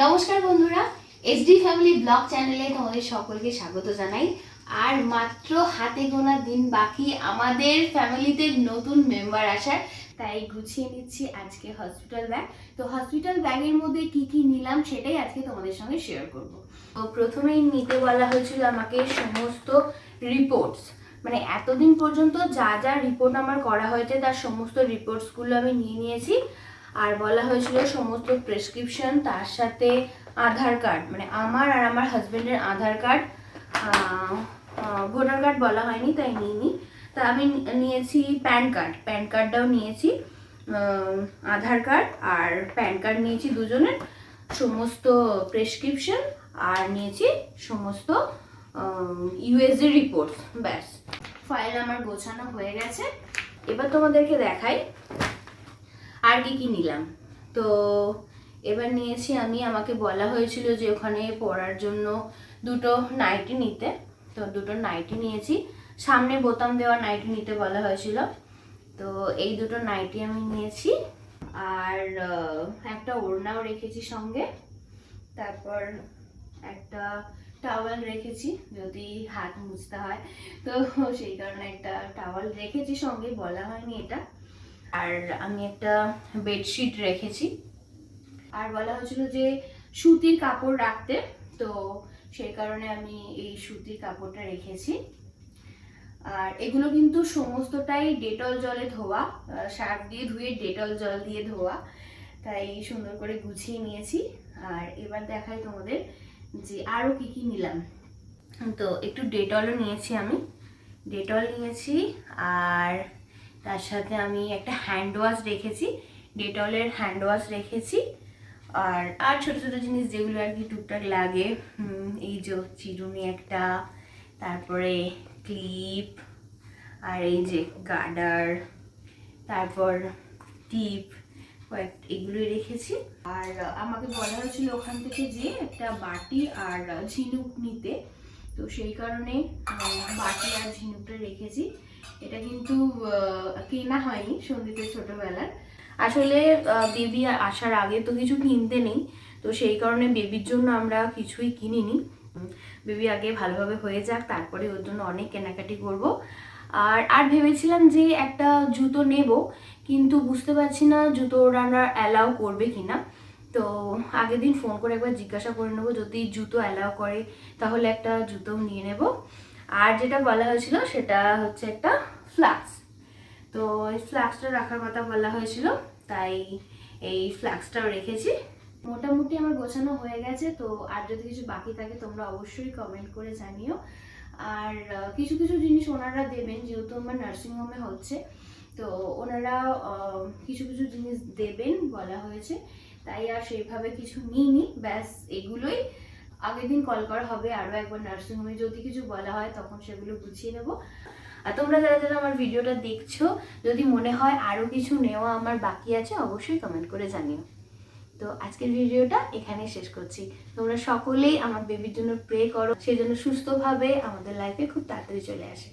নমস্কার বন্ধুরা SD family blog চ্যানেলে তোমাদের সকলকে স্বাগত জানাই। আর মাত্র হাতে গোনা দিন বাকি, আমাদের ফ্যামিলিতে নতুন মেম্বার আসার, তাই গুছিয়ে নিচ্ছি আজকে হসপিটাল ব্যাগ তো হসপিটাল ব্যাগের মধ্যে কি কি নিলাম সেটাই আজকে তোমাদের সঙ্গে শেয়ার করব। তো প্রথমেই নিতে বলা হয়েছিল আমাকে সমস্ত রিপোর্টস মানে এতদিন পর্যন্ত যা যা রিপোর্ট আমার করা হয়েছে, তার সমস্ত রিপোর্টসগুলো আমি নিয়ে নিয়েছি। আর বলা হয়েছিল সমস্ত প্রেসক্রিপশন তার সাথে আধার কার্ড মানে আমার আর আমার হাজবেন্ডের আধার কার্ড ভোটার কার্ড বলা হয়নি, তাই নিইনি। তা আমি নিয়েছি প্যান কার্ড প্যান কার্ডটাও নিয়েছি আধার কার্ড আর প্যান কার্ড নিয়েছি দুজনের, সমস্ত প্রেসক্রিপশন আর নিয়েছি সমস্ত ইউএসডি রিপোর্টস ব্যাস। ফাইল আমার গোছানো হয়ে গেছে। এবার তোমাদেরকে দেখাই আর কি কি নিলাম? তো এবার নিয়েছি আমি, আমাকে বলা হয়েছিল যে ওখানে পড়ার জন্য দুটো নাইটি নিতে। তো দুটো নাইটি নিয়েছি। সামনে বোতাম দেওয়া নাইটি নিতে বলা হয়েছিল। তো এই দুটো নাইটি আমি নিয়েছি। আর একটা ওড়নাও রেখেছি সঙ্গে। তারপর একটা টাওয়াল রেখেছি, যদি হাত মুছতে হয়। তো সেই কারণে একটা টাওয়াল রেখেছি সঙ্গে, বলা হয়নি এটা। আর আমি একটা বেডশিট রেখেছি। আর বলা হয়েছিল যে সুতির কাপড় রাখতে, তো সেই কারণে আমি এই সুতির কাপড়টা রেখেছি। আর এগুলো কিন্তু সমস্তটাই ডেটল জলে ধোয়া সার্ফ দিয়ে ধুয়ে ডেটল জল দিয়ে ধোয়া, তাই সুন্দর করে গুছিয়ে নিয়েছি। আর এবার দেখাই তোমাদের যে আরও কি কি নিলাম। তো একটু ডেটলও নিয়েছি আমি। ডেটল নিয়েছি, আর তার সাথে আমি একটা হ্যান্ড ওয়াশ রেখেছি ডেটলের হ্যান্ড ওয়াশ রেখেছি। আর আর ছোটো ছোটো জিনিস যেগুলো আর কি টুকটাক লাগে এই যে চিরুনি একটা, তারপরে ক্লিপ আর এই যে গার্ডার তারপর টিপ, কয়েক, এগুলোই রেখেছি। আর, আমাকে বলা হয়েছিল ওখান থেকে যে একটা বাটি আর ঝিনুক নিতে। তো সেই কারণে বাটি আর ঝিনুকটা রেখেছি। এটা কিন্তু কেনা হয়নি সন্দীপের ছোটবেলার। আসলে বেবি আসার আগে তো কিছু কিনতে নেই, তো সেই কারণে বেবির জন্য আমরা কিছুই কিনিনি। বেবি আগে ভালোভাবে হয়ে যাক, তারপরে ওর জন্য অনেক কেনাকাটি করব। আর আর ভেবেছিলাম যে একটা জুতো নেব, কিন্তু বুঝতে পারছি না জুতো ওরা অ্যালাউ করবে কিনা। তো আগের দিন ফোন করে একবার জিজ্ঞাসা করে নেব, যদি জুতো অ্যালাউ করে, তাহলে একটা জুতো নিয়ে নেব। আর যেটা বলা হয়েছিল সেটা হচ্ছে একটা ফ্লাক্স। তো এই ফ্লাক্সটা রাখার কথা বলা হয়েছিল, তাই এই ফ্লাক্সটাও রেখেছি। মোটামুটি আমার গোছানো হয়ে গেছে, তো আর যদি কিছু বাকি থাকে তোমরা অবশ্যই কমেন্ট করে জানিও। আর কিছু কিছু জিনিস ওনারা দেবেন, যেহেতু আমার নার্সিংহোমে হচ্ছে, তো ওনারা কিছু কিছু জিনিস দেবেন বলা হয়েছে। তাই আর সেইভাবে কিছু নিইনি, ব্যাস এগুলোই। আগের দিন কল করা হবে আরও একবার নার্সিংহোমে যদি কিছু বলা হয়, তখন সেগুলো বুঝিয়ে নেব। আর তোমরা যারা যারা আমার ভিডিওটা দেখছ, যদি মনে হয় আরও কিছু নেওয়া আমার বাকি আছে, অবশ্যই কমেন্ট করে জানিও। তো আজকের ভিডিওটা এখানেই শেষ করছি। তোমরা সকলেই আমার বেবির জন্য প্রে করো সেই জন্য সুস্থভাবে আমাদের লাইফে খুব তাড়াতাড়ি চলে আসে।